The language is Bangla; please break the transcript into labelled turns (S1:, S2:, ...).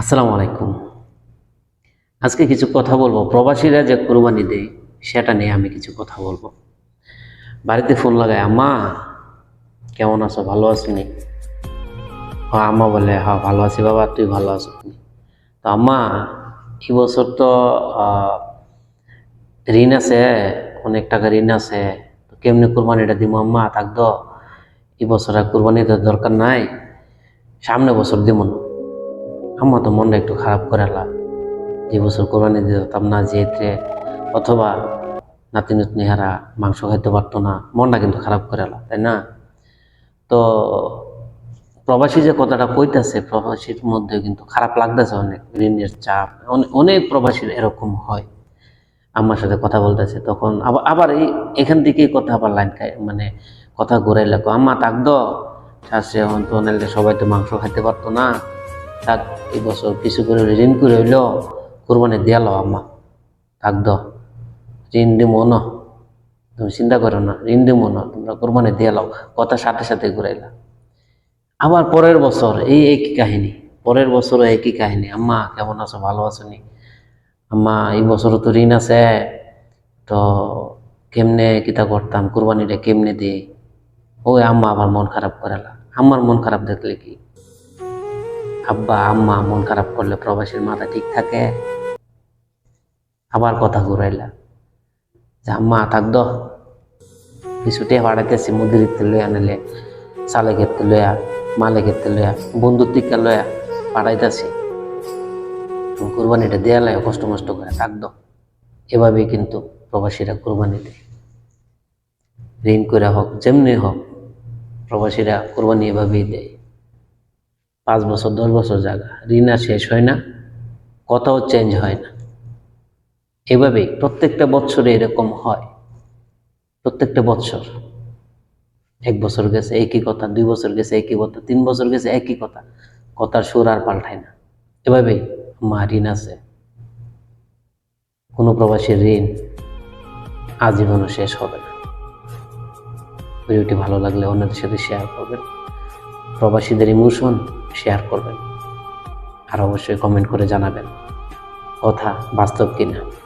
S1: আসসালামু আলাইকুম। আজকে কিছু কথা বলব। প্রবাসীরা যে কোরবানি দেয়, সেটা নিয়ে আমি কিছু কথা বলব। বাড়িতে ফোন লাগায়, আম্মা, কেমন আছো? ভালো আছো নি? হ্যাঁ আম্মা বলে হ্যাঁ ভালো আছি বাবা, তুই ভালো আছো? তো আম্মা, এই বছর তো ঋণ আছে, অনেক টাকা ঋণ আছে। তো কেমনি কোরবানিটা দিব আম্মা? থাক তো, এই বছর আর দরকার নাই। সামনে বছর দিব না। আমার তো মনটা একটু খারাপ করে আলা যে বছর কোরবানি দিতাম না যেতে অথবা নাতি নাতনি হারা মাংস খাইতে পারতো না, মনটা কিন্তু খারাপ করে আলা তাই না? তো প্রবাসী যে কথাটা কইতাছে, প্রবাসীর মধ্যে কিন্তু খারাপ লাগতেছে অনেক, ঋণের চাপ, অনে- অনেক প্রবাসীর এরকম হয়। আমার সাথে কথা বলতেছে, তখন আবার আবার এই, এখান থেকেই কথা আবার লাইন খায় মানে কথা ঘুরাই লাগো আম্মা, তাক দ শাশে অন্ত সবাই তো মাংস খাইতে পারতো না। থাক এই বছর কিছু করে ঋণ করে হইল কোরবানি দিয়ালো আম্মা। থাক দ। ঋণ দিব না। তুমি চিন্তা করো না, ঋণ দিব না। তোমরা কোরবানি দিয়ালো কথা সাথে সাথে ঘুরাইলা আবার পরের বছর এই একই কাহিনী। পরের বছরও একই কাহিনী। আম্মা, কেমন আছো? ভালো আছো নি? আম্মা, এই বছরও তো ঋণ আছে। তো কেমনে কিতা করতাম? কোরবানিটা কেমনে দিই ওই আম্মা আবার মন খারাপ করালা আমার মন খারাপ দেখলে কি? আব্বা, আম্মা মন খারাপ করলে প্রবাসীর মাথা ঠিক থাকে। আবার কথা ঘুরাইলা। যে আম্মা, থাক দ। কিছুটে বাড়াইতেছি মুদির লইয়া নিলে চালে ক্ষেত্রে লইয়া মালে ক্ষেত্রে লইয়া, বন্ধুর টিকা লইয়া তুমি কোরবানিটা দেয়া লাগে, কষ্ট মষ্ট করে, থাক দ। এভাবেই কিন্তু প্রবাসীরা কোরবানি দেয়। ঋণ করে হোক, যেমনি হোক, প্রবাসীরা কোরবানি এভাবেই দেয়। পাঁচ বছর, দশ বছর জায়গা। ঋণ আর শেষ হয় না, কথাও চেঞ্জ হয় না। এভাবে প্রত্যেকটা বছরে এরকম হয়। প্রত্যেকটা বছর এক বছর গেছে, একই কথা, দুই বছর গেছে, একই কথা, তিন বছর গেছে, একই কথা। কথার সুর আর পাল্টায় না। এভাবেই মা ঋণ আছে। কোনো প্রবাসীর ঋণ আজীবনও শেষ হবে না। ভিডিওটি ভালো লাগলে অন্যদের সাথে শেয়ার করবেন। প্রবাসীদের ইমোশন শেয়ার করবেন। আর অবশ্যই কমেন্ট করে জানাবেন। কথা বাস্তব কিনা।